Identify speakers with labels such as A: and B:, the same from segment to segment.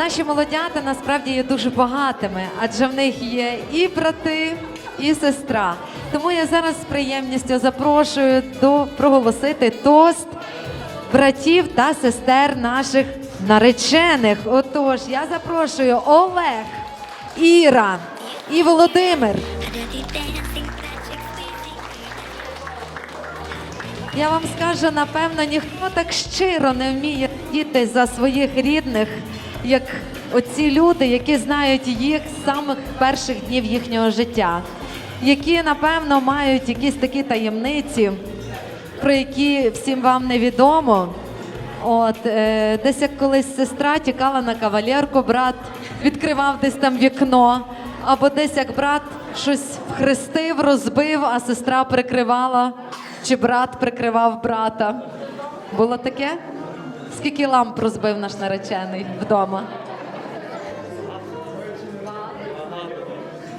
A: Наші молодята насправді є дуже багатими, адже в них є і брати, і сестра. Тому я зараз з приємністю запрошую до проголосити тост братів та сестер наших наречених. Отож, я запрошую Олег, Іра і Володимир. Я вам скажу, напевно, ніхто так щиро не вміє діти за своїх рідних, як оці люди, які знають їх з самих перших днів їхнього життя, які, напевно, мають якісь такі таємниці, про які всім вам невідомо. От е, десь як колись сестра тікала на кавалерку, брат відкривав десь там вікно, або десь як брат щось вхрестив, розбив, а сестра прикривала, чи брат прикривав брата. Було таке? Скільки ламп розбив наш наречений вдома?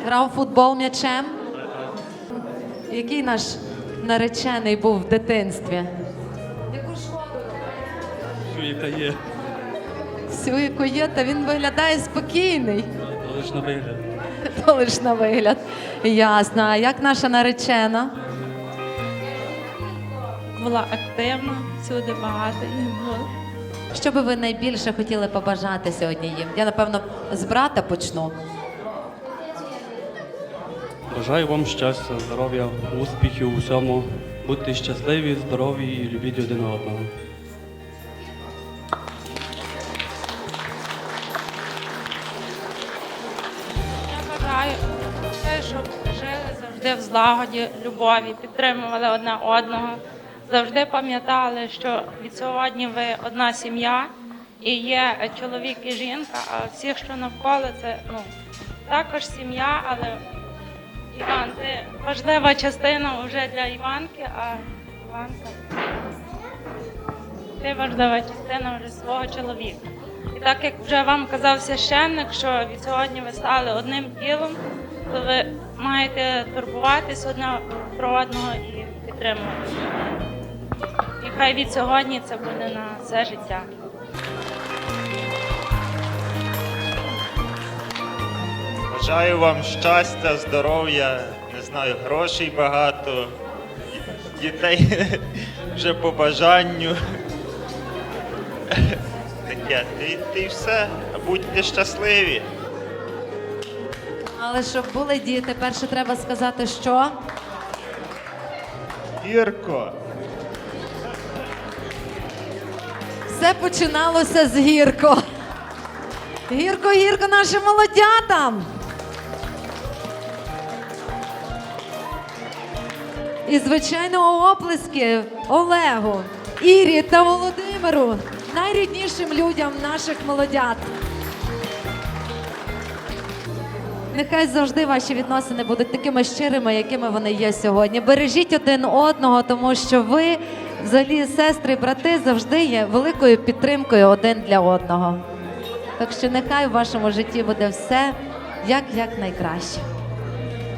A: Грав футбол м'ячем? Який наш наречений був в дитинстві? Яку шкоду?
B: Яка є,
A: Всю, яку є, та він виглядає спокійний.
B: але ж на вигляд.
A: То лиш на вигляд. Ясно. А як наша наречена?
C: була активна, всюди багато їх було.
A: Що би ви найбільше хотіли побажати сьогодні їм? Я напевно з брата почну.
B: Бажаю вам щастя, здоров'я, успіхів у всьому. Будьте щасливі, здорові і любіть один одного.
C: Я бажаю, те, щоб жили завжди в злагоді, любові, підтримували одне одного, завжди пам'ятали, що від сьогодні ви одна сім'я і є чоловік і жінка, а всіх, що навколо, це ну, також сім'я, але Іван, ти важлива частина вже для Іванки, а Іванка. Ти важлива частина вже свого чоловіка. І так як вже вам казав священник, що від сьогодні ви стали одним тілом, то ви маєте турбуватись одне про одного і підтримувати. І хай від сьогодні це буде на все життя.
D: Бажаю вам щастя, здоров'я, не знаю, грошей багато, дітей вже по бажанню. Таке, ти, ти все, будьте щасливі.
A: Але щоб були діти, перше треба сказати, що
D: Гірко,
A: все починалося з гірко. Гірко, гірко нашим молодятам. І, звичайно, оплески Олегу, Ірі та Володимиру, найріднішим людям наших молодят. Нехай завжди ваші відносини будуть такими щирими, якими вони є сьогодні. Бережіть один одного, тому що ви, взагалі, сестри брати, завжди є великою підтримкою один для одного. Так що нехай в вашому житті буде все як, як найкраще.